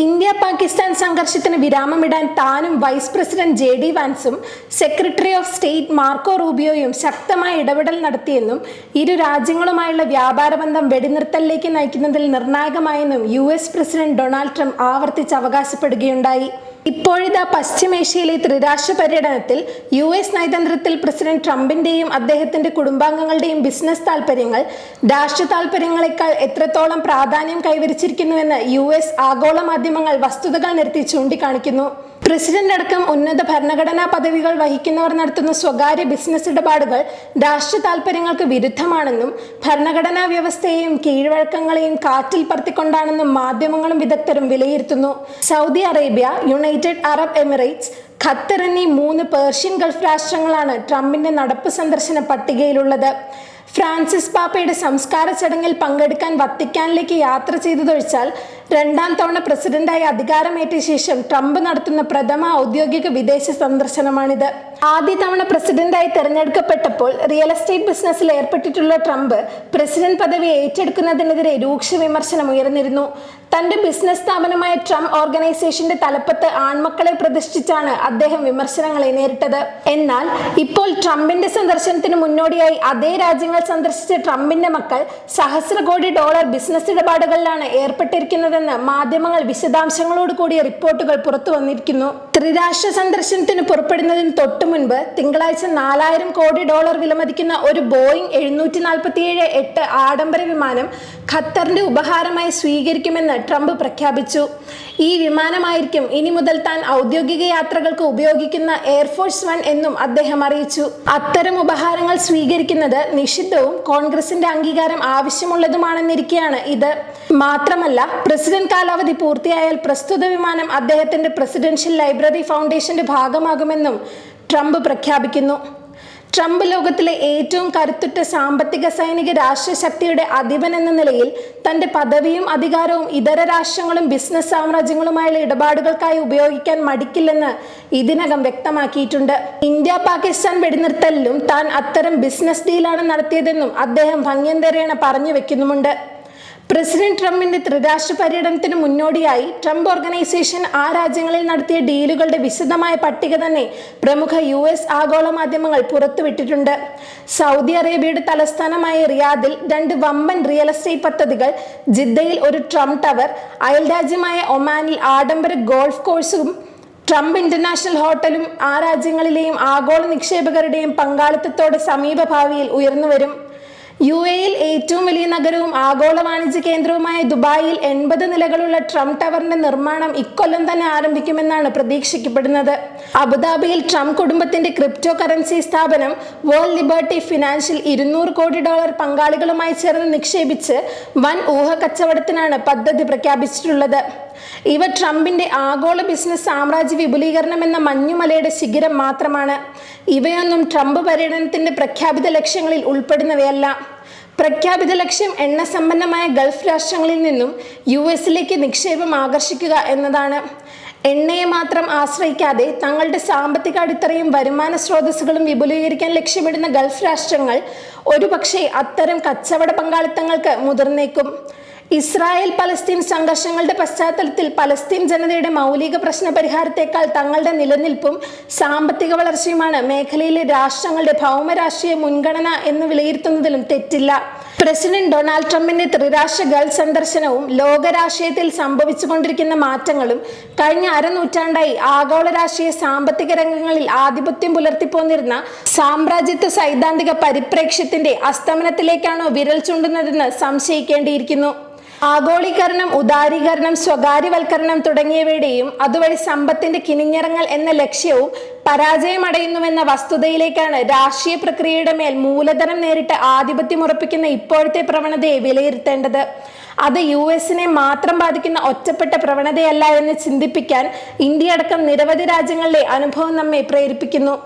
India Pakistan സംഘർഷത്തിന് വിരാമമിടാൻ താനും വൈസ് പ്രസിഡന്റ് ജെ ഡി വാൻസും സെക്രട്ടറി ഓഫ് സ്റ്റേറ്റ് മാർക്കോ റൂബിയോയും ശക്തമായ ഇടപെടൽ നടത്തിയെന്നും ഇരു രാജ്യങ്ങളുമായുള്ള വ്യാപാര ബന്ധം വെടിനിർത്തലിലേക്ക് നയിക്കുന്നതിൽ നിർണായകമായെന്നും യു പ്രസിഡന്റ് ഡൊണാൾഡ് ട്രംപ് ആവർത്തിച്ച് അവകാശപ്പെടുകയുണ്ടായി. ഇപ്പോഴിതാ പശ്ചിമേഷ്യയിലെ ത്രിരാഷ്ട്ര പര്യടനത്തിൽ യു എസ് നയതന്ത്രത്തിൽ പ്രസിഡന്റ് ട്രംപിന്റെയും അദ്ദേഹത്തിന്റെ കുടുംബാംഗങ്ങളുടെയും ബിസിനസ് താൽപര്യങ്ങൾ രാഷ്ട്ര താൽപര്യങ്ങളെക്കാൾ എത്രത്തോളം പ്രാധാന്യം കൈവരിച്ചിരിക്കുന്നുവെന്ന് യു എസ് ആഗോള മാധ്യമങ്ങൾ വസ്തുതകൾ നിർത്തി ചൂണ്ടിക്കാണിക്കുന്നു. പ്രസിഡന്റ് അടക്കം ഉന്നത ഭരണഘടനാ പദവികൾ വഹിക്കുന്നവർ നടത്തുന്ന സ്വകാര്യ ബിസിനസ് ഇടപാടുകൾ രാഷ്ട്ര താൽപര്യങ്ങൾക്ക് വിരുദ്ധമാണെന്നും ഭരണഘടനാ വ്യവസ്ഥയെയും കീഴ്വഴക്കങ്ങളെയും കാറ്റിൽ പറത്തിക്കൊണ്ടാണെന്നും മാധ്യമങ്ങളും വിദഗ്ധരും വിലയിരുത്തുന്നു. Saudi Arabia United Arab Emirates Qatar എന്നീ മൂന്ന് പേർഷ്യൻ ഗൾഫ് രാഷ്ട്രങ്ങളാണ് ട്രംപിന്റെ നടപ്പ് സന്ദർശന പട്ടികയിലുള്ളത്. ഫ്രാൻസിസ് പാപ്പയുടെ സംസ്കാര ചടങ്ങിൽ പങ്കെടുക്കാൻ വത്തിക്കാനിലേക്ക് യാത്ര ചെയ്തതൊഴിച്ചാൽ രണ്ടാം തവണ പ്രസിഡന്റായി അധികാരമേറ്റ ശേഷം ട്രംപ് നടത്തുന്ന പ്രഥമ ഔദ്യോഗിക വിദേശ സന്ദർശനമാണിത്. ആദ്യ തവണ പ്രസിഡന്റായി തെരഞ്ഞെടുക്കപ്പെട്ടപ്പോൾ റിയൽ എസ്റ്റേറ്റ് ബിസിനസ്സിൽ ഏർപ്പെട്ടിട്ടുള്ള ട്രംപ് പ്രസിഡന്റ് പദവി ഏറ്റെടുക്കുന്നതിനെതിരെ രൂക്ഷ വിമർശനം ഉയർന്നിരുന്നു. തന്റെ ബിസിനസ് സ്ഥാപനമായ ട്രംപ് ഓർഗനൈസേഷന്റെ തലപ്പത്ത് ആൺമക്കളെ പ്രതിഷ്ഠിച്ചാണ് അദ്ദേഹം വിമർശനങ്ങളെ നേരിട്ടത്. എന്നാൽ ഇപ്പോൾ ട്രംപിന്റെ സന്ദർശനത്തിന് മുന്നോടിയായി അതേ രാജ്യങ്ങൾ സന്ദർശിച്ച ട്രംപിന്റെ മക്കൾ സഹസ്ര കോടി ഡോളർ ബിസിനസ് ഇടപാടുകളിലാണ് ഏർപ്പെട്ടിരിക്കുന്നതെന്ന് മാധ്യമങ്ങൾ വിശദാംശങ്ങളോട് കൂടിയ റിപ്പോർട്ടുകൾ പുറത്തു വന്നിരിക്കുന്നു. ത്രിരാഷ്ട്ര സന്ദർശനത്തിന് പുറപ്പെടുന്നതിന് തൊട്ടു മുൻപ് തിങ്കളാഴ്ച നാലായിരം കോടി ഡോളർ വിലമതിക്കുന്ന ഒരു ബോയിങ് എഴുന്നൂറ്റി നാൽപ്പത്തിയേഴ് എട്ട് ആഡംബര വിമാനം ഖത്തറിന്റെ ഉപഹാരമായി സ്വീകരിക്കുമെന്ന് ട്രംപ് പ്രഖ്യാപിച്ചു. ഈ വിമാനമായിരിക്കും ഇനി മുതൽ താൻ ഔദ്യോഗിക യാത്രകൾക്ക് ഉപയോഗിക്കുന്ന എയർഫോഴ്സ് വൺ എന്നും അദ്ദേഹം അറിയിച്ചു. അത്തരം ഉപഹാരങ്ങൾ സ്വീകരിക്കുന്നത് നിഷിദ്ധവും കോൺഗ്രസിന്റെ അംഗീകാരം ആവശ്യമുള്ളതുമാണെന്നിരിക്കെയാണ് ഇത്. മാത്രമല്ല പ്രസിഡന്റ് കാലാവധി പൂർത്തിയായാൽ പ്രസ്തുത വിമാനം അദ്ദേഹത്തിന്റെ പ്രസിഡൻഷ്യൽ ലൈബ്രറി ഫൗണ്ടേഷന്റെ ഭാഗമാകുമെന്നും ട്രംപ് പ്രഖ്യാപിക്കുന്നു. ട്രംപ് ലോകത്തിലെ ഏറ്റവും കരുത്തുറ്റ സാമ്പത്തിക സൈനിക രാഷ്ട്രശക്തിയുടെ അധിപൻ എന്ന നിലയിൽ തന്റെ പദവിയും അധികാരവും ഇതര രാഷ്ട്രങ്ങളും ബിസിനസ് സാമ്രാജ്യങ്ങളുമായുള്ള ഇടപാടുകൾക്കായി ഉപയോഗിക്കാൻ മടിക്കില്ലെന്ന് ഇതിനകം വ്യക്തമാക്കിയിട്ടുണ്ട്. ഇന്ത്യ പാകിസ്ഥാൻ വെടിനിർത്തലിലും താൻ അത്തരം ബിസിനസ് ഡീലാണ് നടത്തിയതെന്നും അദ്ദേഹം ഭംഗ്യന്തരേണ പറഞ്ഞു വെക്കുന്നുമുണ്ട്. പ്രസിഡന്റ് ട്രംപിന്റെ ത്രിരാഷ്ട്ര പര്യടനത്തിന് മുന്നോടിയായി ട്രംപ് ഓർഗനൈസേഷൻ ആ രാജ്യങ്ങളിൽ നടത്തിയ ഡീലുകളുടെ വിശദമായ പട്ടിക തന്നെ പ്രമുഖ യു എസ് ആഗോള മാധ്യമങ്ങൾ പുറത്തുവിട്ടിട്ടുണ്ട്. സൗദി അറേബ്യയുടെ തലസ്ഥാനമായ റിയാദിൽ രണ്ട് വമ്പൻ റിയൽ എസ്റ്റേറ്റ് പദ്ധതികൾ ജിദ്ദയിൽ ഒരു ട്രംപ് ടവർ അയൽരാജ്യമായ ഒമാനിൽ ആഡംബര ഗോൾഫ് കോഴ്സും ട്രംപ് ഇന്റർനാഷണൽ ഹോട്ടലും ആ രാജ്യങ്ങളിലെയും ആഗോള നിക്ഷേപകരുടെയും പങ്കാളിത്തത്തോടെ സമീപഭാവിയിൽ ഉയർന്നുവരും. യു എയിൽ ഏറ്റവും വലിയ നഗരവും ആഗോള വാണിജ്യ കേന്ദ്രവുമായ ദുബായിൽ എൺപത് നിലകളുള്ള ട്രംപ് ടവറിന്റെ നിർമ്മാണം ഇക്കൊല്ലം തന്നെ ആരംഭിക്കുമെന്നാണ് പ്രതീക്ഷിക്കപ്പെടുന്നത്. അബുദാബിയിൽ ട്രംപ് കുടുംബത്തിന്റെ ക്രിപ്റ്റോ കറൻസി സ്ഥാപനം വേൾഡ് ലിബർട്ടി ഫിനാൻഷ്യൽ ഇരുന്നൂറ് കോടി ഡോളർ പങ്കാളികളുമായി ചേർന്ന് നിക്ഷേപിച്ച് വൻ ഊഹ കച്ചവടത്തിനാണ് പദ്ധതി പ്രഖ്യാപിച്ചിട്ടുള്ളത്. ഇവ ട്രംപിന്റെ ആഗോള ബിസിനസ് സാമ്രാജ്യ വിപുലീകരണം എന്ന മഞ്ഞുമലയുടെ ശിഖരം മാത്രമാണ്. ഇവയൊന്നും ട്രംപ് പര്യടനത്തിന്റെ പ്രഖ്യാപിത ലക്ഷ്യങ്ങളിൽ ഉൾപ്പെടുന്നവയല്ല. പ്രഖ്യാപിത ലക്ഷ്യം എണ്ണ സമ്പന്നമായ ഗൾഫ് രാഷ്ട്രങ്ങളിൽ നിന്നും യു എസിലേക്ക് നിക്ഷേപം ആകർഷിക്കുക എന്നതാണ്. എണ്ണയെ മാത്രം ആശ്രയിക്കാതെ തങ്ങളുടെ സാമ്പത്തിക അടിത്തറയും വരുമാന സ്രോതസ്സുകളും വിപുലീകരിക്കാൻ ലക്ഷ്യമിടുന്ന ഗൾഫ് രാഷ്ട്രങ്ങൾ ഒരുപക്ഷെ അത്തരം കച്ചവട പങ്കാളിത്തങ്ങൾക്ക് മുതിർന്നേക്കും. ഇസ്രായേൽ പലസ്തീൻ സംഘർഷങ്ങളുടെ പശ്ചാത്തലത്തിൽ പലസ്തീൻ ജനതയുടെ മൗലിക പ്രശ്ന പരിഹാരത്തെക്കാൾ തങ്ങളുടെ നിലനിൽപ്പും സാമ്പത്തിക വളർച്ചയുമാണ് മേഖലയിലെ രാഷ്ട്രങ്ങളുടെ ഭൗമരാഷ്ട്രീയ മുൻഗണന എന്ന് വിലയിരുത്തുന്നതിലും തെറ്റില്ല. പ്രസിഡന്റ് ഡൊണാൾഡ് ട്രംപിന്റെ ത്രിരാഷ്ട്ര ഗൾഫ് സന്ദർശനവും ലോകരാഷ്ട്രീയത്തിൽ സംഭവിച്ചുകൊണ്ടിരിക്കുന്ന മാറ്റങ്ങളും കഴിഞ്ഞ അരനൂറ്റാണ്ടായി ആഗോള രാഷ്ട്രീയ സാമ്പത്തിക രംഗങ്ങളിൽ ആധിപത്യം പുലർത്തിപ്പോന്നിരുന്ന സാമ്രാജ്യത്വ സൈദ്ധാന്തിക പരിപ്രേക്ഷ്യത്തിന്റെ അസ്തമനത്തിലേക്കാണോ വിരൽ ചൂണ്ടുന്നതെന്ന് സംശയിക്കേണ്ടിയിരിക്കുന്നു. ആഗോളീകരണം ഉദാരീകരണം സ്വകാര്യവൽക്കരണം തുടങ്ങിയവയുടെയും അതുവഴി സമ്പത്തിന്റെ കിനിഞ്ഞിറങ്ങൽ എന്ന ലക്ഷ്യവും പരാജയമടയുന്നുവെന്ന വസ്തുതയിലേക്കാണ് രാഷ്ട്രീയ പ്രക്രിയയുടെ മേൽ മൂലധനം നേരിട്ട് ആധിപത്യം ഉറപ്പിക്കുന്ന ഇപ്പോഴത്തെ പ്രവണതയെ വിലയിരുത്തേണ്ടത്. അത് യു എസിനെ മാത്രം ബാധിക്കുന്ന ഒറ്റപ്പെട്ട പ്രവണതയല്ല എന്ന് ചിന്തിപ്പിക്കാൻ ഇന്ത്യ അടക്കം നിരവധി രാജ്യങ്ങളിലെ അനുഭവം നമ്മെ പ്രേരിപ്പിക്കുന്നു.